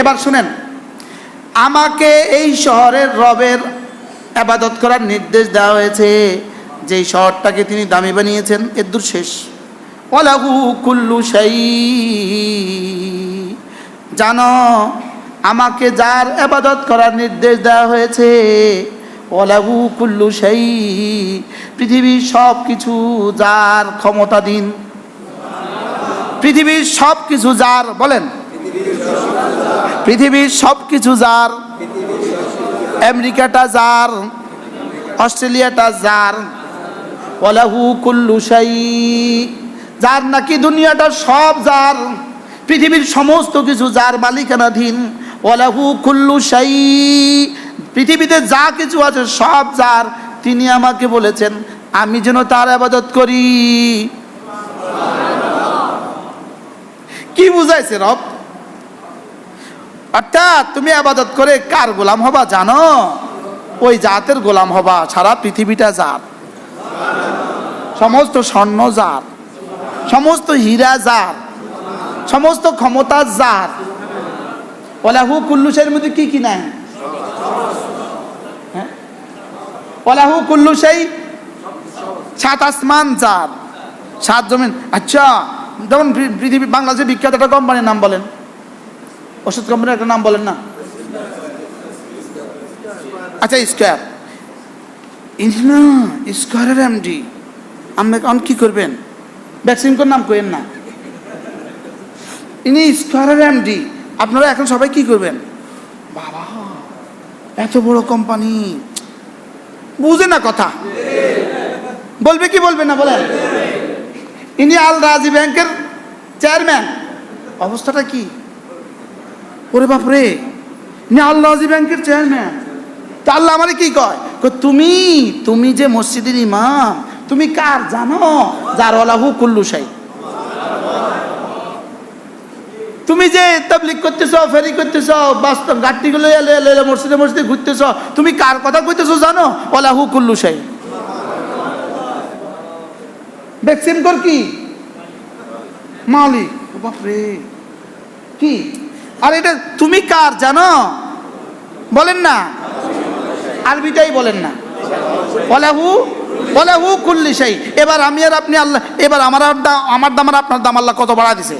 এবার শুনেন, আমাকে এই শহরের রবের আবাদত করার নির্দেশ দেওয়া হয়েছে, যেই শহরটাকে তিনি দামি বানিয়েছেন, এর দূর শেষ। ওলাহু কুল্লু সাই জানো, আমাকে যার আবাদত করার নির্দেশ দেওয়া হয়েছে ওলাহু কুল্লু সাই পৃথিবীর সব কিছু যার ক্ষমতাধীন পৃথিবীর সব কিছু যার, বলেন। পৃথিবীর সব কিছু যার, আমেরিকাটা যার, অস্ট্রেলিয়াটা যার ওলাহু কুল্লু শাই যার নাকি দুনিয়াটা সব যার, পৃথিবীর সমস্ত কিছু যার মালিকানাধীন ওলাহু কুল্লু শাই পৃথিবীতে যা কিছু আছে সব যার, তিনি আমাকে বলেছেন, আমি যেন তার আবাদত করি। কি বুঝাইছে রব? অর্থাৎ তুমি আবাদত করে কার গোলাম হবা জানো? ওই জাতের গোলাম হবা, সারা পৃথিবীটা জাত। সমস্ত স্বর্ণ জাত। সমস্ত হীরা জাত। সমস্ত ক্ষমতা জাত। ওলাহু কুল্লুসের মধ্যে কি কি নাই? হ্যাঁ? ওলাহু কুল্লু সেই সাত আসমান জাত। সাত জমিন। আচ্ছা যেমন পৃথিবী বাংলাদেশের বিখ্যাত একটা কোম্পানির নাম বলেন। ওষুধ কোম্পানির একটা নাম বলেন না? আচ্ছা স্কোয়ার। না স্কোয়ারের এমডি আপনি এখন কি করবেন? ভ্যাকসিন কোন নাম করেন না? ইনি স্কোয়ারের এমডি আপনারা এখন সবাই কি করবেন? বাবা, এত বড় কোম্পানি। বুঝে না কথা। বলবে কি বলবে না বলেন? ইনি আল রাজি ব্যাংকের চেয়ারম্যান। অবস্থাটা কি? ওরে বাপরে ইনি আল রাজি ব্যাংকের চেয়ারম্যান তা আল্লাহ আমারে কি কয়? তুমি তুমি যে মসজিদের ইমাম, তুমি কার জানো? যার ওলাহু কুল্লু সাই তুমি যে তাবলিক করতেছ, ফেরি করতেছ, বাস্তব গাড়িগুলো মসজিদে মসজিদে ঘুরতেছ, তুমি কার কথা কইতেছ জানো? ওলাহু কুল্লু সাই ভ্যাকসিন কর কি? মালিক। বাপরে, কি? আর এটা তুমি কার জানো বলেন না আরবিটাই বলেন না ওলাহু ওলাহু কুল্লি সেই এবার আমি আর আপনি আল্লাহ এবার আমার আর দাম আমার দাম আর আপনার দাম আল্লাহ কত বাড়া দিছে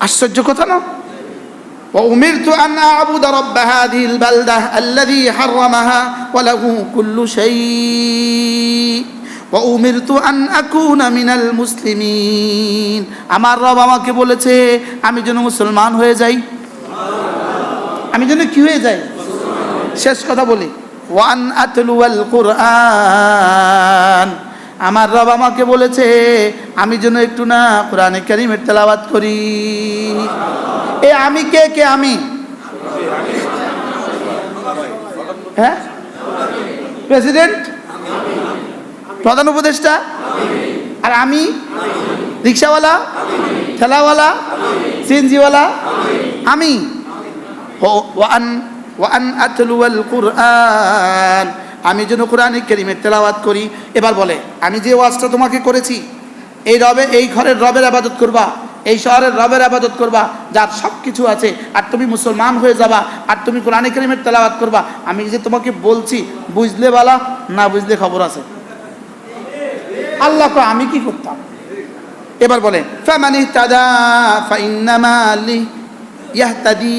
আশ্চর্য কথা না وأمرت أن أعبد رب هذه البلدة الذي حرمها وله كل شيء আন মুসলিমিন। আমার রব আমাকে বলেছে, আমি যেন মুসলমান হয়ে যাই। আমি যেন কি হয়ে যাই? শেষ কথা বলি। ওয়ান আমার রব আমাকে বলেছে, আমি যেন একটু না কোরআনে কারিমের তেলাবাদ করি। এ আমি কে কে আমি? হ্যাঁ? প্রেসিডেন্ট প্রধান উপদেষ্টা? আর আমি? রিক্সাওয়ালা? ঠেলাওয়ালা? সিএনজিওয়ালা? আমি। ওয়ান ওয়ান আমি যেন কোরআন কেরিমের তেলাওয়াত করি। এবার বলে, আমি যে ওয়াজটা তোমাকে করেছি, এই রবে, এই ঘরের রবের আবাদত করবা, এই শহরের রবের আবাদত করবা, যার সব কিছু আছে, আর তুমি মুসলমান হয়ে যাবা, আর তুমি কোরআন কেরিমের তেলাওয়াত করবা, আমি যে তোমাকে বলছি, বুঝলে বালা, না বুঝলে খবর আছে। আল্লাহ কয়, আমি কি করতাম? এবার বলে ফামানি তাদা ফাইন্নামা লি ইয়াহতাদি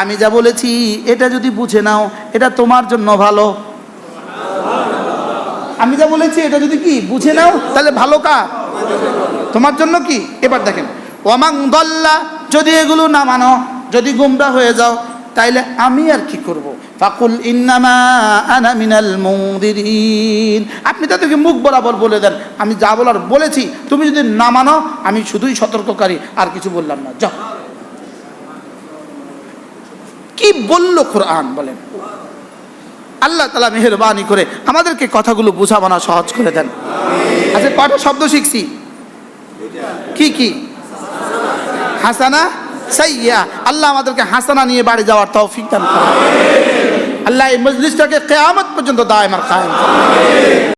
আমি যা বলেছি এটা যদি বুঝে নাও এটা তোমার জন্য ভালো। আমি যা বলেছি এটা যদি কি বুঝে নাও তাহলে ভালো কার? তোমার জন্য কি? এবার দেখেন ওয়ামাং দল্লা যদি এগুলো না মানো যদি গুমরা হয়ে যাও তাইলে আমি আর কি করব? ফাকুল ইন্নামা আনা মিনাল মুদিরিন আপনি তাদেরকে মুখ বরাবর বলে দেন। আমি যা বলার বলেছি, তুমি যদি না মানো, আমি শুধুই সতর্ককারী, আর কিছু বললাম না। যাও। কি বলল কোরআন বলেন? আল্লাহ তালা মেহরবানি করে আমাদেরকে কথাগুলো বোঝাবানা সহজ করে দেন। আচ্ছা কটা শব্দ শিখছি? কি কি? হাসানা? সাইয়া আল্লাহ আমাদেরকে হাসানা নিয়ে বাড়ি যাওয়ার তৌফিক দান করেন। আল্লাহ এই মজলিসটাকে কেয়ামত পর্যন্ত দায় আমার কায়েম করেন।